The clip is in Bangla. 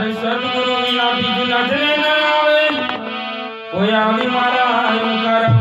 મારે સદગુરુ ના બીજું નથી લેનાર આવે કોઈ આવી મારા અહંકાર